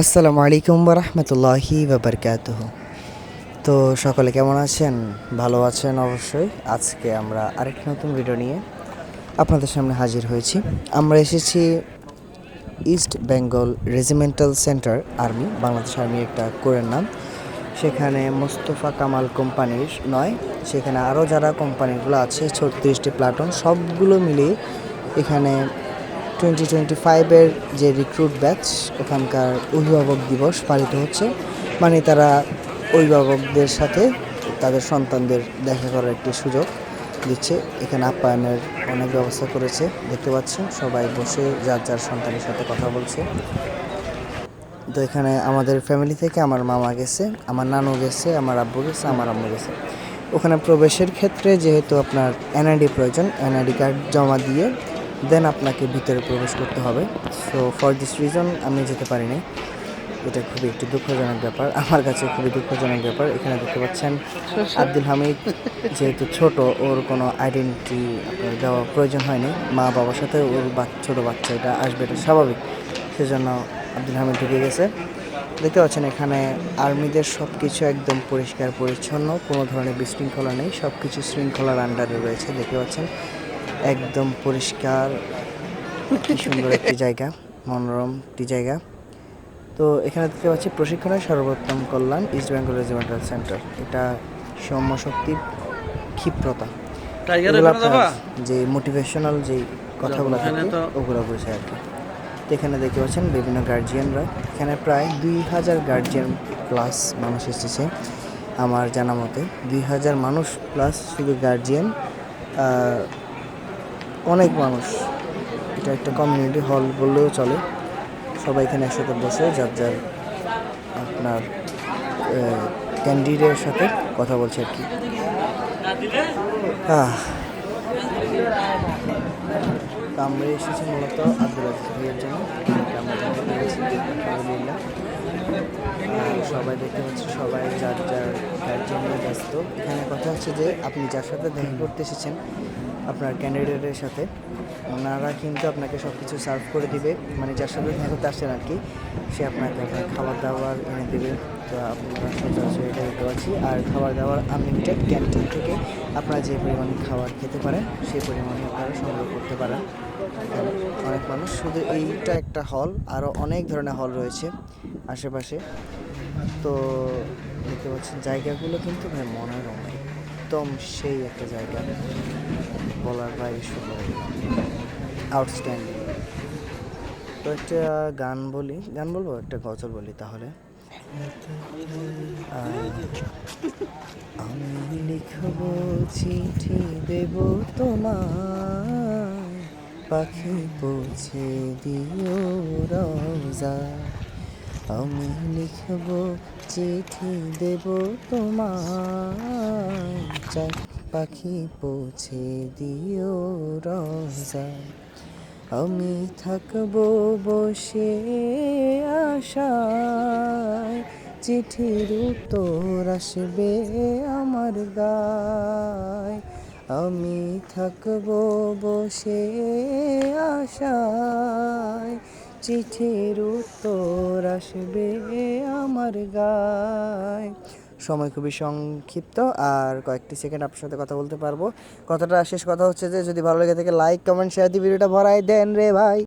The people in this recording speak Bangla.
আসসালামু আলাইকুম রহমতুল্লাহি বাবরকাতুহ তো সকলে কেমন আছেন? ভালো আছেন অবশ্যই। আজকে আমরা আরেকটি নতুন ভিডিও নিয়ে আপনাদের সামনে হাজির হয়েছি। আমরা এসেছি East Bengal regimental centre army Bangladesh army একটা কোরের নাম। সেখানে মোস্তফা কামাল কোম্পানির নয়, সেখানে আরও যারা কোম্পানিগুলো আছে, ছত্রিশটি প্লাটুন, সবগুলো মিলিয়ে এখানে টোয়েন্টি টোয়েন্টি ফাইভের যে রিক্রুট ব্যাচ ওখানকার অভিভাবক দিবস পালিত হচ্ছে। মানে তারা অভিভাবকদের সাথে তাদের সন্তানদের দেখা করার একটি সুযোগ দিচ্ছে। এখানে আপ্যায়নের অনেক ব্যবস্থা করেছে, দেখতে পাচ্ছেন সবাই বসে, যার যার সন্তানের সাথে কথা বলছে। তো এখানে আমাদের ফ্যামিলি থেকে আমার মামা গেছে, আমার নানু গেছে, আমার আব্বু গেছে, আমার আম্মু গেছে। ওখানে প্রবেশের ক্ষেত্রে যেহেতু আপনার এনআইডি প্রয়োজন এনআইডি কার্ড জমা দিয়ে দেন আপনাকে ভিতরে প্রবেশ করতে হবে। সো ফর দিস রিজন আমি যেতে পারিনি। এটা খুবই একটি দুঃখজনক ব্যাপার। আমার কাছে খুবই দুঃখজনক ব্যাপার। এখানে দেখতে পাচ্ছেন আব্দুল হামিদ, যেহেতু ছোট, ওর কোনো আইডেন্টিটি আপনার দেওয়া প্রয়োজন হয়নি। মা বাবার সাথে ওর ছোটো বাচ্চা, এটা আসবে, এটা স্বাভাবিক। সেজন্য আব্দুল হামিদ ঢুকে গেছে। দেখতে পাচ্ছেন এখানে আর্মিদের সব কিছু একদম পরিষ্কার, পরিচ্ছন্ন। কোনো ধরনের বিশৃঙ্খলা নেই। সব কিছু শৃঙ্খলার আন্ডারে রয়েছে। দেখতে পাচ্ছেন একদম পরিষ্কার কি সুন্দর একটি জায়গা মনোরম একটি জায়গা। তো এখানে দেখতে পাচ্ছি প্রশিক্ষণের সর্বোত্তম কল্যাণ ইস্ট বেঙ্গল রেজিমেন্টাল সেন্টার এটা সৌম্য শক্তি ক্ষিপ্রতা। যে মোটিভেশনাল যে কথাগুলো থাকে ওগুলো বোঝায় আর কি। তো এখানে দেখতে পাচ্ছেন বিভিন্ন গার্জিয়ানরা এখানে প্রায় দুই হাজার গার্জিয়ান প্লাস মানুষ এসেছে আমার জানা মতে। দুই হাজার মানুষ প্লাস শুধু গার্জিয়ান অনেক মানুষ। এটা একটা কমিউনিটি হল বললেও চলে। সবাই এখানে একসাথে বসে, যার যার আপনার ক্যান্ডিডেটের সাথে কথা বলছে আর কি। হ্যাঁ আমরা এসেছি মূলত আব্দুল আজিজ ভাইয়ের জন্য এটা আমরা জানতে পেরেছি আলহামদুলিল্লাহ আর সবাই দেখতে পাচ্ছি, সবাই যার যার গার্জিয়ান নিয়ে ব্যস্ত। এখানে কথা হচ্ছে যে আপনি যার সাথে দেখা করতে এসেছেন, আপনার ক্যান্ডিডেটের সাথে, ওনারা কিন্তু আপনাকে সব কিছু সার্ভ করে দিবে। মানে যার সাথে দেখা করতে আসছেন আর কি, সে আপনাকে আপনার খাবার দাবার এনে দেবে। তো আপনারা সচরাচর এটা দেখতে পাচ্ছি আর খাবার দাবার আনলিমিটেড ক্যান্টিন থেকে আপনারা যে পরিমাণ খাবার খেতে পারেন, সেই পরিমাণে আপনারা সংগ্রহ করতে পারেন। অনেক মানুষ, শুধু এইটা একটা হল আরও অনেক ধরনের হল রয়েছে আশেপাশে। তো দেখতে পাচ্ছেন, জায়গাগুলো কিন্তু ভাই মনোরম একদম সেই একটা জায়গা। বলার বাইরে শুধু আউটস্ট্যান্ডিং তো একটা গান বলি, গান বলব? একটা গজল বলি তাহলে। আমি লিখব চিঠি, দেব তোমার পাখি পৌঁছে দিও রোজা আমি লিখব, চিঠি দেব তোমার পাখি পৌঁছে দিও রোজা। আমি থাকব বসে আশায়। চিঠির উত্তর আসবে আমার গায়। আমি থাকব বসে আশায়। চিঠির উত্তর আসবে আমার গায়। সময় খুবই সংক্ষিপ্ত, আর কয়েকটি সেকেন্ড আপনার সাথে কথা বলতে পারব। কথাটা শেষ কথা হচ্ছে যে, যদি ভালো লেগে থাকে লাইক কমেন্ট শেয়ার দিয়ে ভিডিওটা ভরাই দেন রে ভাই।